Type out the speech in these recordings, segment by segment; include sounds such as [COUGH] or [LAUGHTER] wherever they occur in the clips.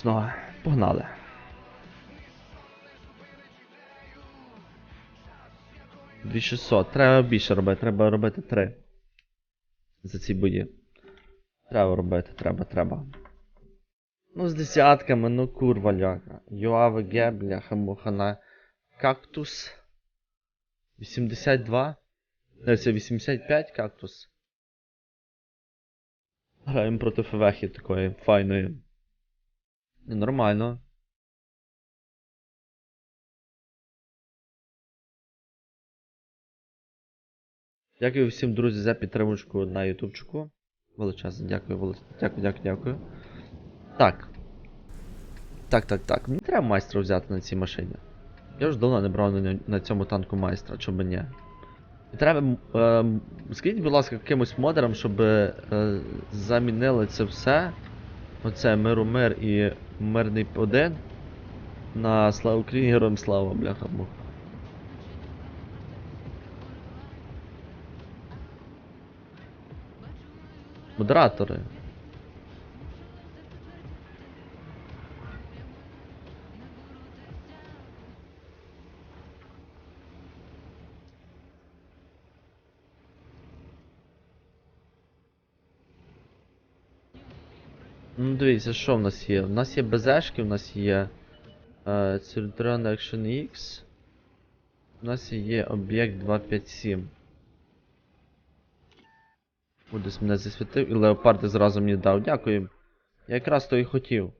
страшного. Погнали. Дві 600. Треба більше робити, треба робити 3. За ці бої. Треба робити, треба, треба. Ну, з десятками, ну курва ляка. ЮАВГ, бляха муха на кактус. 82. Це 85 кактус. Граємо проти февехи такої файної. Нормально. Дякую всім, друзі, за підтримку на ютубчику. Величезно, дякую, велич... дякую, дякую, дякую. Так. Так, так, так. Мені треба майстра взяти на цій машині. Я ж давно не брав на, на цьому танку майстра, чому ні. Треба. ем, скажіть, будь ласка, якимось модерам, щоб е, замінили це все. Оце миромир і мирний один. На славу Україні, героям слава, бляха мух. Модератори. Ну дивіться, що в нас є? У нас є БЗшки, у нас є е, Children Action X. У нас є об'єкт 257. О, Десь мене засвітив і леопарди зразу мені дав. Дякую. Я якраз то і хотів.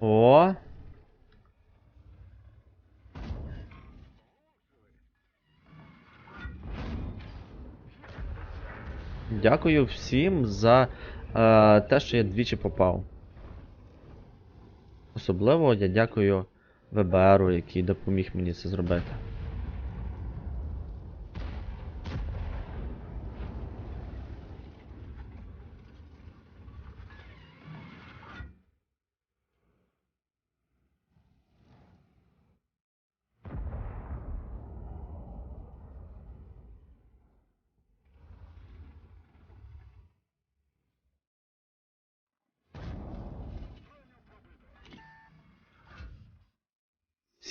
О! Дякую всім за е, те, що я двічі попав. Особливо я дякую ВБРу, який допоміг мені це зробити.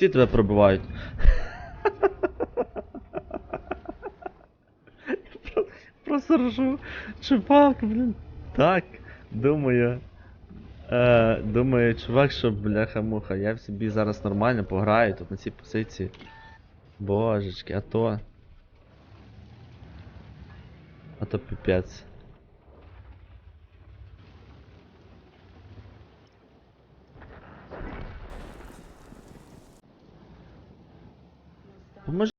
Всі тебе пробивають. Просто ржу. Чувак, блін. Так, думаю. Е, думаю, чувак, що бляха-муха, я в собі зараз нормально пограю тут на цій позиції. Божечки, а то. А то піпець. Bunlar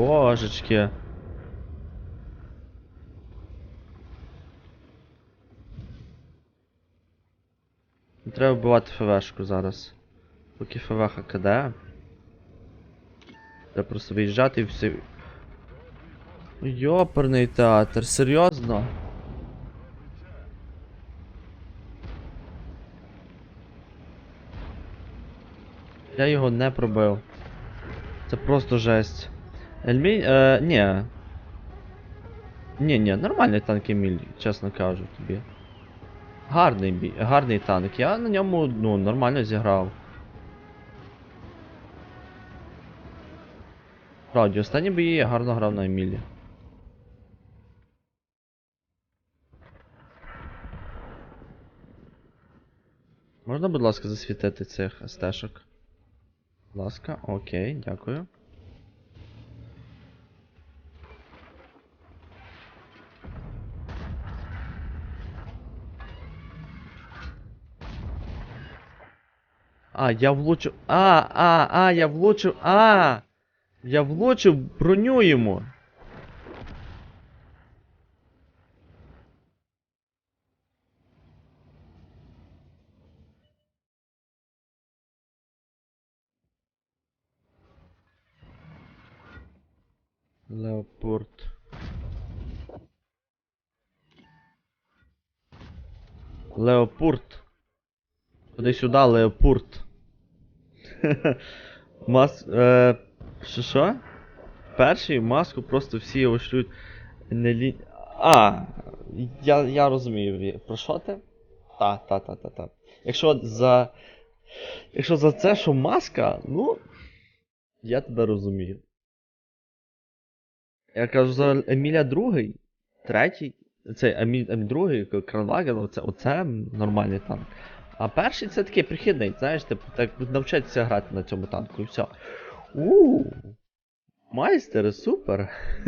Божечки. Треба вбивати ФВшку зараз. Поки ФВХ КД. Треба просто виїжджати і все. Йоперний театр, серйозно? Я його не пробив. Це просто жесть. Ельмі... Е. Ні, ні, нормальний танк Еміль, чесно кажу тобі. Гарний бій, гарний танк. Я на ньому ну, нормально зіграв. Справді, останні бої я гарно грав на Емілі. Можна, будь ласка, засвітити цих стежок? Будь ласка, окей, дякую. А, я влучив. А, а, а, я влучив. А! Я влучив броню йому. Леопорт. Леопорт. Ходи сюди, Леопорт. [LAUGHS] Мас. Е, що що? Перший маску просто всі його шлють не лі... А, я, я розумію, про що ти? Та, та, та, та, та. Якщо за. Якщо за це, що маска, ну. Я тебе розумію. Я кажу за Еміля другий, третій. Цей Еміль, другий, Кранваген, оце, оце нормальний танк. А перший це такий прихідний, знаєш, типу, так навчитися грати на цьому танку і все. Ууу. Майстер, супер.